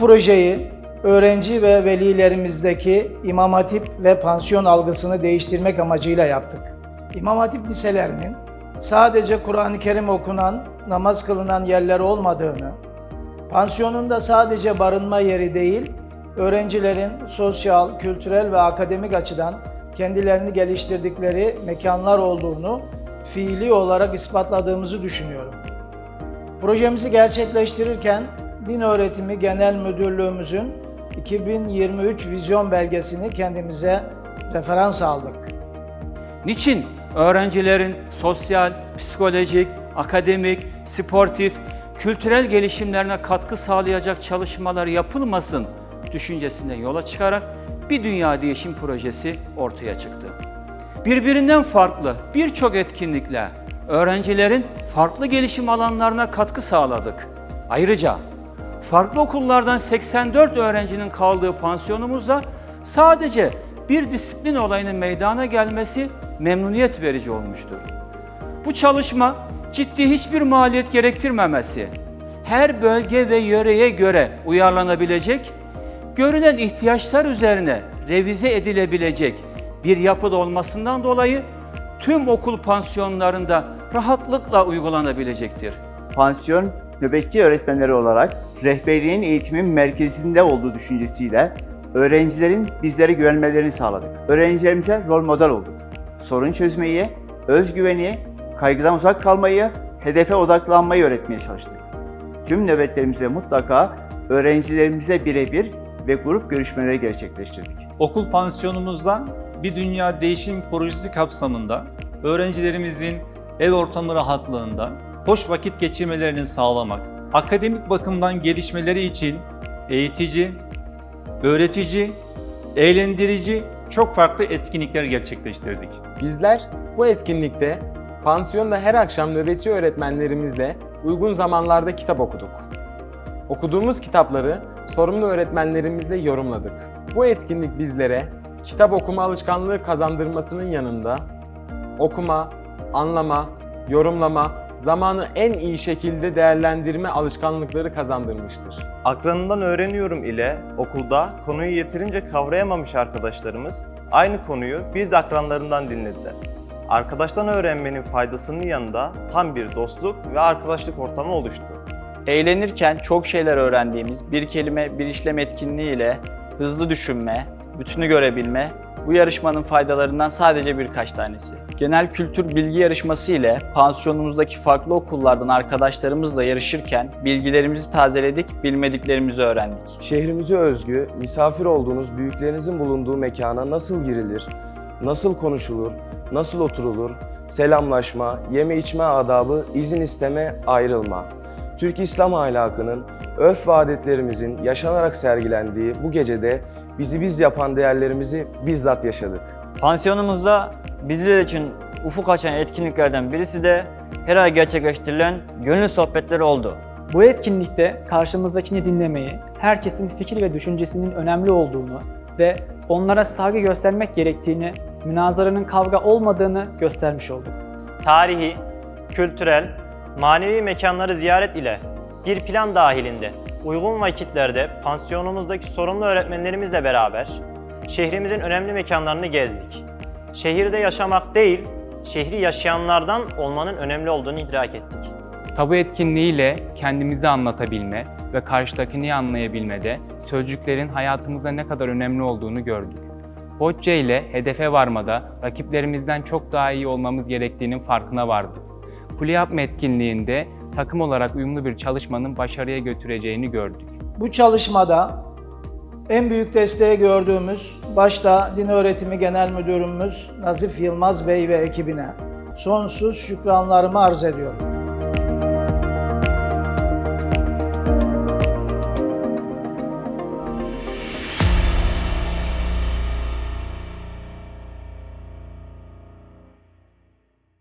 projeyi öğrenci ve velilerimizdeki imam hatip ve pansiyon algısını değiştirmek amacıyla yaptık. İmam hatip liselerinin sadece Kur'an-ı Kerim okunan, namaz kılınan yerler olmadığını, pansiyonunda sadece barınma yeri değil, öğrencilerin sosyal, kültürel ve akademik açıdan kendilerini geliştirdikleri mekanlar olduğunu fiili olarak ispatladığımızı düşünüyorum. Projemizi gerçekleştirirken Din Öğretimi Genel Müdürlüğümüzün 2023 vizyon belgesini kendimize referans aldık. Niçin öğrencilerin sosyal, psikolojik, akademik, sportif, kültürel gelişimlerine katkı sağlayacak çalışmalar yapılmasın düşüncesinden yola çıkarak bir dünya değişim projesi ortaya çıktı. Birbirinden farklı birçok etkinlikle öğrencilerin farklı gelişim alanlarına katkı sağladık. Ayrıca farklı okullardan 84 öğrencinin kaldığı pansiyonumuzda sadece bir disiplin olayının meydana gelmesi memnuniyet verici olmuştur. Bu çalışma ciddi hiçbir maliyet gerektirmemesi, her bölge ve yöreye göre uyarlanabilecek, görülen ihtiyaçlar üzerine revize edilebilecek bir yapıda olmasından dolayı tüm okul pansiyonlarında rahatlıkla uygulanabilecektir. Pansiyon nöbetçi öğretmenleri olarak rehberliğin eğitimin merkezinde olduğu düşüncesiyle öğrencilerin bizlere güvenmelerini sağladık. Öğrencilerimize rol model olduk. Sorun çözmeyi, özgüveni, kaygıdan uzak kalmayı, hedefe odaklanmayı öğretmeye çalıştık. Tüm nöbetlerimizde mutlaka öğrencilerimize birebir ve grup görüşmeleri gerçekleştirdik. Okul pansiyonumuzda bir dünya değişim projesi kapsamında öğrencilerimizin ev ortamı rahatlığında hoş vakit geçirmelerini sağlamak, akademik bakımdan gelişmeleri için eğitici, öğretici, eğlendirici çok farklı etkinlikler gerçekleştirdik. Bizler bu etkinlikte pansiyonda her akşam nöbetçi öğretmenlerimizle uygun zamanlarda kitap okuduk. Okuduğumuz kitapları sorumlu öğretmenlerimizle yorumladık. Bu etkinlik bizlere kitap okuma alışkanlığı kazandırmasının yanında okuma, anlama, yorumlama, zamanı en iyi şekilde değerlendirme alışkanlıkları kazandırmıştır. Akranından öğreniyorum ile okulda konuyu yeterince kavrayamamış arkadaşlarımız aynı konuyu bir de akranlarından dinlediler. Arkadaştan öğrenmenin faydasının yanında tam bir dostluk ve arkadaşlık ortamı oluştu. Eğlenirken çok şeyler öğrendiğimiz bir kelime bir işlem etkinliği ile hızlı düşünme, bütünü görebilme bu yarışmanın faydalarından sadece birkaç tanesi. Genel kültür bilgi yarışması ile pansiyonumuzdaki farklı okullardan arkadaşlarımızla yarışırken bilgilerimizi tazeledik, bilmediklerimizi öğrendik. Şehrimize özgü, misafir olduğunuz büyüklerinizin bulunduğu mekana nasıl girilir, nasıl konuşulur, nasıl oturulur, selamlaşma, yeme içme adabı, izin isteme, ayrılma. Türk İslam ahlakının, örf ve adetlerimizin yaşanarak sergilendiği bu gecede bizi biz yapan değerlerimizi bizzat yaşadık. Pansiyonumuzda bizler için ufuk açan etkinliklerden birisi de her ay gerçekleştirilen gönül sohbetleri oldu. Bu etkinlikte karşımızdakini dinlemeyi, herkesin fikir ve düşüncesinin önemli olduğunu ve onlara saygı göstermek gerektiğini, münazaranın kavga olmadığını göstermiş olduk. tarihi, kültürel, manevi mekanları ziyaret ile bir plan dahilinde uygun vakitlerde pansiyonumuzdaki sorumlu öğretmenlerimizle beraber şehrimizin önemli mekanlarını gezdik. Şehirde yaşamak değil, şehri yaşayanlardan olmanın önemli olduğunu idrak ettik. Tabu etkinliğiyle kendimizi anlatabilme ve karşıdakini anlayabilmede sözcüklerin hayatımızda ne kadar önemli olduğunu gördük. Bocce ile hedefe varmada rakiplerimizden çok daha iyi olmamız gerektiğinin farkına vardık. Kule yapma etkinliğinde takım olarak uyumlu bir çalışmanın başarıya götüreceğini gördük. Bu çalışmada en büyük desteği gördüğümüz başta Din Öğretimi Genel Müdürümüz Nazif Yılmaz Bey ve ekibine sonsuz şükranlarımı arz ediyorum.